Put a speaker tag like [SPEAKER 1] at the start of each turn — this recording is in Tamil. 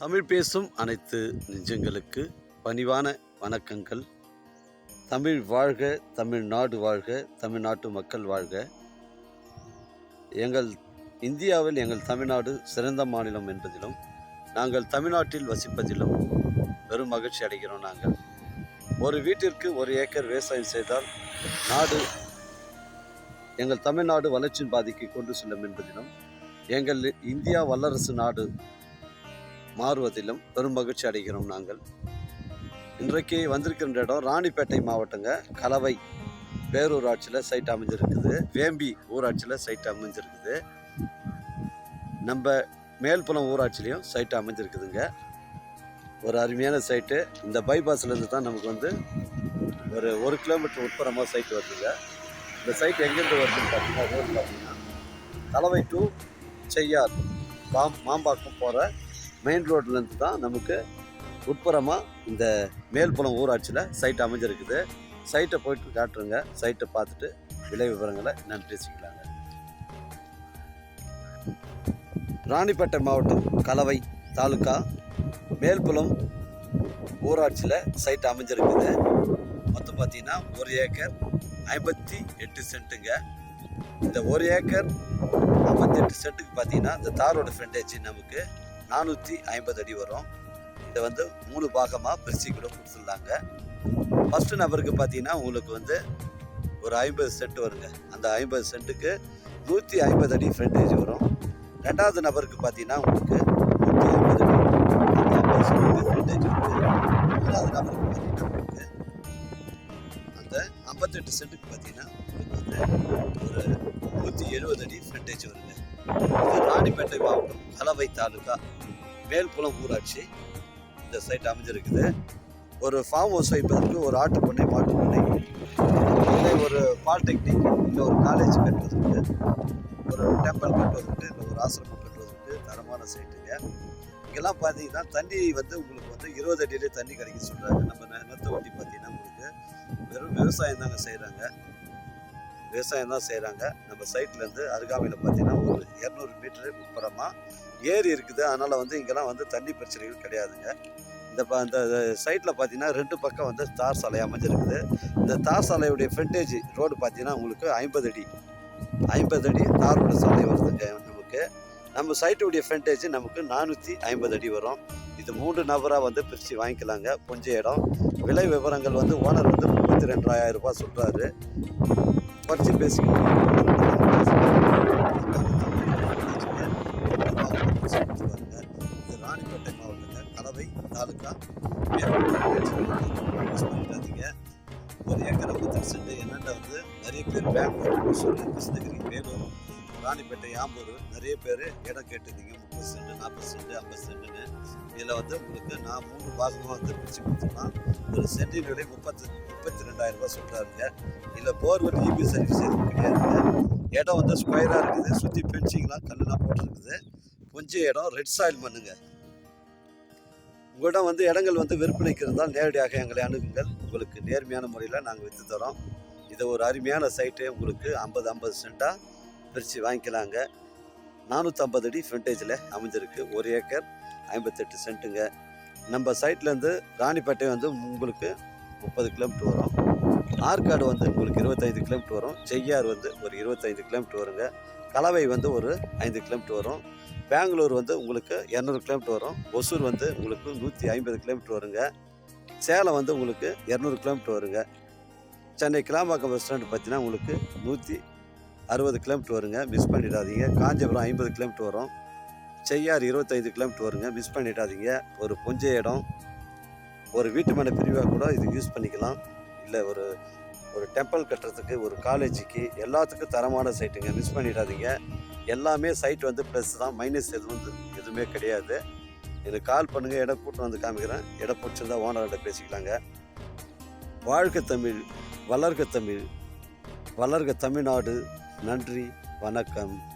[SPEAKER 1] தமிழ் பேசும் அனைத்து நெஞ்சங்களுக்கு பணிவான வணக்கங்கள். தமிழ் வாழ்க தமிழ்நாடு வாழ்க தமிழ்நாட்டு மக்கள் வாழ்க. எங்கள் இந்தியாவில் எங்கள் தமிழ்நாடு சிறந்த மாநிலம் என்பதிலும் நாங்கள் தமிழ்நாட்டில் வசிப்பதிலும் பெரும் மகிழ்ச்சி அடைகிறோம் நாங்கள். ஒரு வீட்டிற்கு ஒரு ஏக்கர் விவசாயம் செய்தால் நாடு எங்கள் தமிழ்நாடு வளர்ச்சியின் பாதிக்கு கொண்டு செல்லும் என்பதிலும் எங்கள் இந்தியா வல்லரசு நாடு மாறுவதிலும் பெரும் மகிழ்ச்சி அடைகிறோம் நாங்கள். இன்றைக்கு வந்திருக்கின்ற இடம் ராணிப்பேட்டை மாவட்டங்க. கலவை பேரூராட்சியில் சைட் அமைஞ்சிருக்குது. வேம்பி ஊராட்சியில் சைட் அமைஞ்சிருக்குது. நம்ம மேல்புலம் ஊராட்சிலையும் சைட் அமைஞ்சிருக்குதுங்க. ஒரு அருமையான சைட்டு இந்த பைபாஸ்லேருந்து தான் நமக்கு வந்து ஒரு ஒரு கிலோமீட்டர் உட்புறமாக சைட் வருதுங்க. இந்த சைட் எங்கேருந்து வருதுன்னு பார்த்தீங்கன்னா ரோடு பார்த்தீங்கன்னா கலவை டு செய்யார் பாம் மாம்பாக்கம் போகிற மெயின் ரோட்லேருந்து தான் நமக்கு உட்புறமாக இந்த மேல்புலம் ஊராட்சியில் சைட் அமைஞ்சிருக்குது. சைட்டை போயிட்டு காட்டுருங்க சைட்டை பார்த்துட்டு விலை விவரங்களை நான் பேசிக்கலாங்க. ராணிப்பேட்டை மாவட்டம் கலவை தாலுக்கா மேல்புலம் ஊராட்சியில் சைட் அமைஞ்சிருக்குது. மொத்தம் பார்த்தீங்கன்னா ஒரு ஏக்கர் ஐம்பத்தி எட்டு சென்ட்டுங்க. இந்த ஒரு ஏக்கர் ஐம்பத்தெட்டு சென்ட்டுக்கு பார்த்தீங்கன்னா இந்த தாரோட ஃப்ரெண்டேஜ் நமக்கு நானூற்றி ஐம்பது அடி வரும். இதை வந்து மூணு பாகமாக பிரித்து கூட கொடுத்துருந்தாங்க ஃபஸ்ட்டு நபருக்கு பார்த்தீங்கன்னா உங்களுக்கு வந்து ஒரு ஐம்பது சென்ட் வருங்க. அந்த ஐம்பது சென்ட்டுக்கு நூற்றி ஐம்பது அடி ஃப்ரண்டேஜ் வரும். ரெண்டாவது நபருக்கு பார்த்தீங்கன்னா உங்களுக்கு நூற்றி ஐம்பது அடி அந்த ஐம்பது சென்ட்டுக்கு ஃப்ரண்டேஜ் வந்து மூணாவது நபருக்கு பார்த்தீங்கன்னா உங்களுக்கு அந்த ஐம்பத்தெட்டு சென்ட்டுக்கு பார்த்தீங்கன்னா உங்களுக்கு வந்து ஒரு எழுபது அடி ஃப்ரண்டேஜ் வருங்க. இது ராணிப்பேட்டை மாவட்டம் கலவை தாலுகா மேல்புலம் ஊராட்சி. இந்த சைட் அமைஞ்சிருக்குது. ஒரு ஃபார்ம் ஹவுஸ் வைப்பதற்கு ஒரு ஆட்டு பண்ணை மாட்டு பண்ணை. இல்லை ஒரு பாலிடெக்னிக் இல்லை ஒரு காலேஜ் கட்டுவதற்கு ஒரு டெம்பிள் கட்டுவதற்கு இல்லை ஒரு ஆசிரமம் கட்டுவதற்கு தரமான சைட்டுங்க இங்கெல்லாம் பார்த்தீங்கன்னா தண்ணி வந்து உங்களுக்கு வந்து இருபது அடியிலே தண்ணி கிடைக்க சொல்கிறாங்க நம்ம நிலத்தை ஒட்டி பார்த்தீங்கன்னா உங்களுக்கு வெறும் விவசாயம் தாங்க செய்கிறாங்க விவசாயம் தான் செய்கிறாங்க நம்ம சைட்லேருந்து அருகாமையில் பார்த்தீங்கன்னா ஒரு இரநூறு மீட்டரு உட்புறமாக ஏரி இருக்குது. அதனால் வந்து இங்கெல்லாம் வந்து தண்ணி பிரச்சனைகள் கிடையாதுங்க. இந்த ப இந்த சைட்டில் பார்த்தீங்கன்னா ரெண்டு பக்கம் வந்து தார் சாலை அமைஞ்சிருக்குது. இந்த தார் சாலையுடைய ஃப்ரண்டேஜ் ரோடு பார்த்தீங்கன்னா உங்களுக்கு ஐம்பது அடி. ஐம்பது அடி தார் ரோடு சாலை வருதுங்க நமக்கு. நம்ம சைட்டுடைய ஃப்ரண்டேஜ் நமக்கு நானூற்றி ஐம்பது அடி வரும். இது மூன்று நபராக வந்து பிரித்து வாங்கிக்கலாங்க. கொஞ்சம் இடம். விலை விவரங்கள் வந்து ஓனர் வந்து முப்பத்தி ரெண்டாயிரம் ரூபாய் சொல்கிறாரு குறைச்சி பேசிக்கலாம் இது ராணிப்பேட்டை மாவட்டங்க. கலவை தாலுக்கா பண்ணிட்டாதீங்க ஒரு ஏக்கரை பத்து சென்ட் என்னென்ன வந்து நிறைய பேர் பேங்க் சொல்லி கிருஷ்ணகிரி வேலூர் ராணிப்பேட்டை ஆம்பூர் நிறைய பேர் இடம் கேட்டிருந்தீங்க முப்பது சென்ட் நாற்பது சென்ட் ஐம்பது சென்ட்டுன்னு இதில் வந்து உங்களுக்கு நான் மூணு பாகமாக வந்து பிரித்து கொடுத்துக்கலாம் ஒரு சென்டின் விலை முப்பத்தி முப்பத்தி ரெண்டாயிரம் ரூபாய் சொல்கிறாருங்க இதில் போர்வெல் இபி சர்வீஸ் எதுவும் கிடையாதுங்க. இடம் வந்து ஸ்கொயராக இருக்குது. சுற்றி பென்சிங்லாம் கல்லுலாம் போட்டிருக்குது. கொஞ்சம் இடம் ரெட் சாயில் மண்ணுங்க உங்களிடம் வந்து இடங்கள் வந்து விற்பனைக்கு இருந்தால் நேரடியாக எங்களை அணுகுங்கள். உங்களுக்கு நேர்மையான முறையில் நாங்கள் விற்று தரோம். இதை ஒரு அருமையான சைட்டே உங்களுக்கு ஐம்பது ஐம்பது சென்ட்டாக பிரித்து வாங்கிக்கலாங்க. நானூற்றம்பது அடி ஃப்ரண்டேஜில் அமைஞ்சிருக்கு. ஒரு ஏக்கர் ஐம்பத்தெட்டு சென்ட்டுங்க நம்ம சைட்லேருந்து ராணிப்பேட்டை வந்து உங்களுக்கு முப்பது கிலோமீட்டர் வரும். ஆற்காடு வந்து உங்களுக்கு இருபத்தைந்து கிலோமீட்டர் வரும். செய்யார் வந்து ஒரு இருபத்தைந்து கிலோமீட்டர் வருங்க. கலவை வந்து ஒரு ஐந்து கிலோமீட்டர் வரும். பெங்களூர் வந்து உங்களுக்கு இரநூறு கிலோமீட்டர் வரும். ஒசூர் வந்து உங்களுக்கு நூற்றி ஐம்பது கிலோமீட்டர் வருங்க. சேலம் வந்து உங்களுக்கு இரநூறு கிலோமீட்டர் வருங்க. சென்னை கிளாம்பாக்கம் பஸ் ஸ்டாண்டு பார்த்தீங்கன்னா உங்களுக்கு நூற்றி அறுபது கிலோமீட்டர் வருங்க. மிஸ் பண்ணிடாதீங்க. காஞ்சிபுரம் ஐம்பது கிலோமீட்டர் வரும். செய்யார் இருபத்தைந்து கிலோமீட்டர் வருங்க. மிஸ் பண்ணிடாதீங்க. ஒரு புஞ்சை இடம். ஒரு வீட்டு மனை பிரிவாக கூட இது யூஸ் பண்ணிக்கலாம். இல்லை ஒரு ஒரு டெம்பிள் கட்டுறதுக்கு ஒரு காலேஜுக்கு எல்லாத்துக்கும் தரமான சைட்டுங்க மிஸ் பண்ணிடாதீங்க. எல்லாமே சைட் வந்து ப்ளஸ் தான். மைனஸ் எதுவும் எதுவுமே கிடையாது. எனக்கு கால் பண்ணுங்கள் இடம் கூட்டு வந்து காமிக்கிறேன். இடம் பிடிச்சிருந்தா ஓனர்கிட்ட பேசிக்கலாங்க. வாழ்க தமிழ் வளர்க தமிழ் வளர்க தமிழ்நாடு நன்றி வணக்கம்.